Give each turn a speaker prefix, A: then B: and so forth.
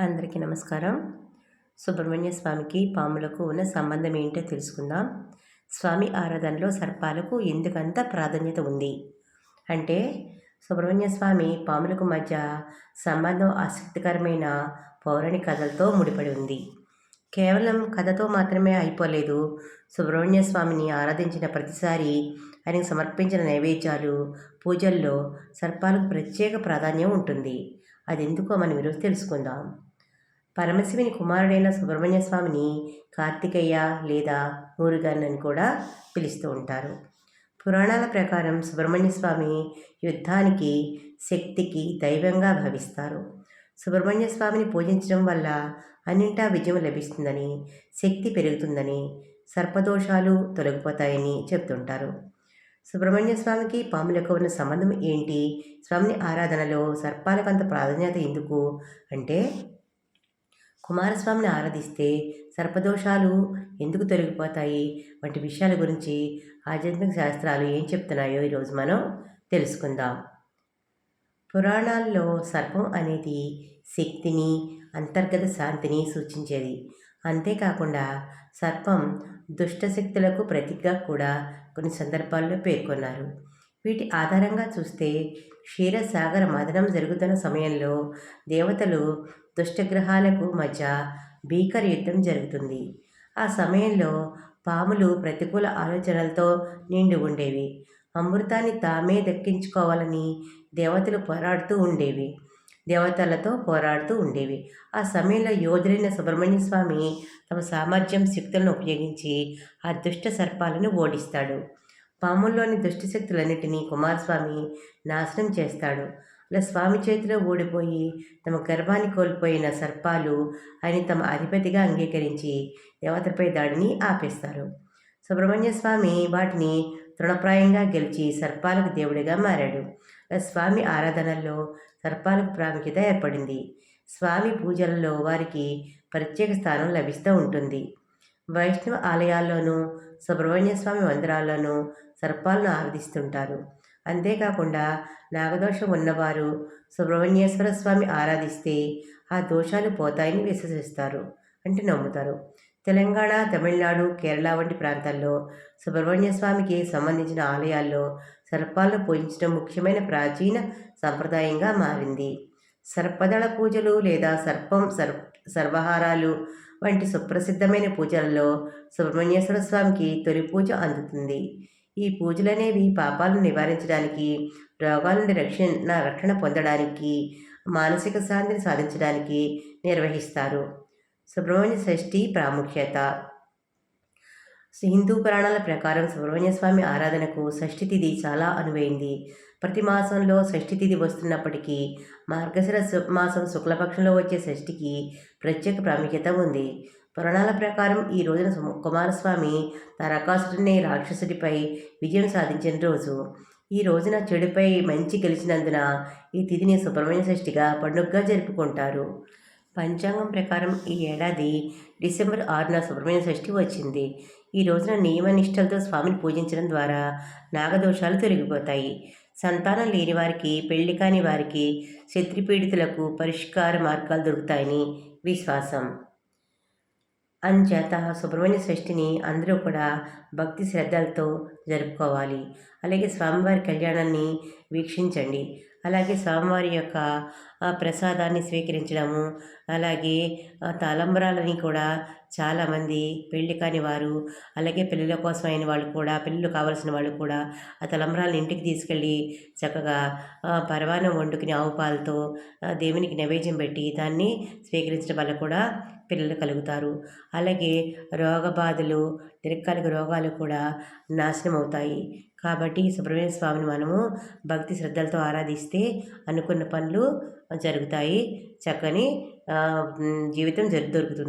A: అందరికీ నమస్కారం. సుబ్రహ్మణ్య స్వామికి పాములకు ఉన్న సంబంధం ఏంటో తెలుసుకుందాం. స్వామి ఆరాధనలో సర్పాలకు ఎందుకంత ప్రాధాన్యత ఉంది? అంటే సుబ్రహ్మణ్య స్వామి పాములకు మధ్య సంబంధం ఆసక్తికరమైన పౌరాణిక కథలతో ముడిపడి ఉంది. కేవలం కథతో మాత్రమే అయిపోలేదు. సుబ్రహ్మణ్య స్వామిని ఆరాధించిన ప్రతిసారి ఆయనకు సమర్పించిన నైవేద్యాలు పూజల్లో సర్పాలకు ప్రత్యేక ప్రాధాన్యం ఉంటుంది. అది ఎందుకో మనం ఈరోజు తెలుసుకుందాం. పరమశివుని కుమారుడైన సుబ్రహ్మణ్య స్వామిని కార్తికయ్య లేదా మురుగన్ అని కూడా పిలుస్తూ ఉంటారు. పురాణాల ప్రకారం సుబ్రహ్మణ్య స్వామి యుద్ధానికి శక్తికి దైవంగా భావిస్తారు. సుబ్రహ్మణ్య స్వామిని పూజించడం వల్ల అన్నింటా విజయం లభిస్తుందని శక్తి పెరుగుతుందని సర్పదోషాలు తొలగిపోతాయని చెప్తుంటారు సుబ్రహ్మణ్య స్వామికి పాములకు ఉన్న సంబంధం ఏంటి? స్వామిని ఆరాధనలో సర్పాలకు అంత ప్రాధాన్యత ఎందుకు? అంటే కుమారస్వామిని ఆరాధిస్తే సర్పదోషాలు ఎందుకు తొలగిపోతాయి? వంటి విషయాల గురించి ఆధ్యాత్మిక శాస్త్రాలు ఏం చెప్తున్నాయో ఈరోజు మనం తెలుసుకుందాం. పురాణాల్లో సర్పం అనేది శక్తిని అంతర్గత శాంతిని సూచించేది. అంతేకాకుండా సర్పం దుష్టశక్తులకు ప్రతీకగా కూడా కొన్ని సందర్భాల్లో పేర్కొన్నారు. వీటి ఆధారంగా చూస్తే క్షీరసాగర మదనం జరుగుతున్న సమయంలో దేవతలు దుష్టగ్రహాలకు మధ్య భీకర యుద్ధం జరుగుతుంది. ఆ సమయంలో పాములు ప్రతికూల ఆలోచనలతో నిండి ఉండేవి. అమృతాన్ని తామే దక్కించుకోవాలని దేవతలు పోరాడుతూ ఉండేవి. దేవతలతో పోరాడుతూ ఉండేవి. ఆ సమయంలో యోధులైన సుబ్రహ్మణ్య స్వామి తమ సామర్థ్యం శక్తులను ఉపయోగించి ఆ దుష్ట సర్పాలను ఓడిస్తాడు. పాముల్లోని దుష్టశక్తులన్నిటినీ కుమారస్వామి నాశనం చేస్తాడు. అలా స్వామి చేతిలో ఓడిపోయి తమ గర్భాన్ని కోల్పోయిన సర్పాలు ఆయన తమ అధిపతిగా అంగీకరించి దేవతపై దాడిని ఆపేస్తారు. సుబ్రహ్మణ్య స్వామి వాటిని తృణప్రాయంగా గెలిచి సర్పాలకు దేవుడిగా మారాడు. స్వామి ఆరాధనల్లో సర్పాలకు ప్రాముఖ్యత ఏర్పడింది. స్వామి పూజలలో వారికి ప్రత్యేక స్థానం లభిస్తూ ఉంటుంది. వైష్ణవ ఆలయాల్లోనూ సుబ్రహ్మణ్య స్వామి మందిరాల్లోనూ సర్పాలను ఆరాధిస్తుంటారు. అంతేకాకుండా నాగదోషం ఉన్నవారు సుబ్రహ్మణ్యేశ్వర స్వామి ఆరాధిస్తే ఆ దోషాలు పోతాయని విశ్వసిస్తారు అంటే నమ్ముతారు. తెలంగాణ తమిళనాడు కేరళ వంటి ప్రాంతాల్లో సుబ్రహ్మణ్య స్వామికి సంబంధించిన ఆలయాల్లో సర్పాలను పూజించడం ముఖ్యమైన ప్రాచీన సంప్రదాయంగా మారింది. సర్పదళ పూజలు లేదా సర్పం సర్ సర్వహారాలు వంటి సుప్రసిద్ధమైన పూజలలో సుబ్రహ్మణ్యేశ్వర స్వామికి తొలి పూజ అందుతుంది. ఈ పూజలనేవి పాపాలను నివారించడానికి రోగాల నుండి రక్షణ రక్షణ పొందడానికి మానసిక శాంతిని సాధించడానికి నిర్వహిస్తారు. సుబ్రహ్మణ్య షష్ఠి ప్రాముఖ్యత. హిందూ పురాణాల ప్రకారం సుబ్రహ్మణ్యస్వామి ఆరాధనకు షష్ఠి తిథి చాలా అనువైంది. ప్రతి మాసంలో షష్ఠి తిథి వస్తున్నప్పటికీ మార్గశిర మాసం శుక్లపక్షంలో వచ్చే షష్ఠికి ప్రత్యేక ప్రాముఖ్యత ఉంది. పురాణాల ప్రకారం ఈ రోజున కుమారస్వామి తారకాసుడిని రాక్షసుడిపై విజయం సాధించిన రోజు. ఈ రోజున చెడుపై మంచి గెలిచినందున ఈ తిథిని సుబ్రహ్మణ్య షష్ఠిగా పండుగగా జరుపుకుంటారు. పంచాంగం ప్రకారం ఈ ఏడాది డిసెంబర్ ఆరున సుబ్రహ్మణ్య షష్ఠి వచ్చింది. ఈ రోజున నియమనిష్టలతో స్వామిని పూజించడం ద్వారా నాగదోషాలు తొలగిపోతాయి. సంతానం లేని వారికి పెళ్ళి కాని వారికి శత్రుపీడితులకు పరిష్కార మార్గాలు దొరుకుతాయని విశ్వాసం. అంచేత సుబ్రహ్మణ్య షష్ఠిని అందరూ కూడా భక్తి శ్రద్ధలతో జరుపుకోవాలి. అలాగే స్వామివారి కళ్యాణాన్ని వీక్షించండి. అలాగే స్వామివారి యొక్క ప్రసాదాన్ని స్వీకరించడము. అలాగే తలంబరాలని కూడా చాలామంది పెళ్ళి కాని వారు అలాగే పిల్లల కోసం అయిన వాళ్ళు కూడా పిల్లలు కావాల్సిన వాళ్ళు కూడా ఆ తలంబరాలను ఇంటికి తీసుకెళ్ళి చక్కగా పరవానం వండుకుని ఆవు పాలతో దేవునికి నైవేద్యం పెట్టి దాన్ని స్వీకరించడం వల్ల కూడా పిల్లలు కలుగుతారు. అలాగే రోగ బాధలు దీర్ఘకాలిక రోగాలు కూడా నాశనం అవుతాయి. కాబట్టి సుబ్రహ్మణ్య స్వామిని మనము భక్తి శ్రద్ధలతో ఆరాధిస్తే అనుకున్న పనులు జరుగుతాయి. చక్కని జీవితం జరి దొరుకుతుంది.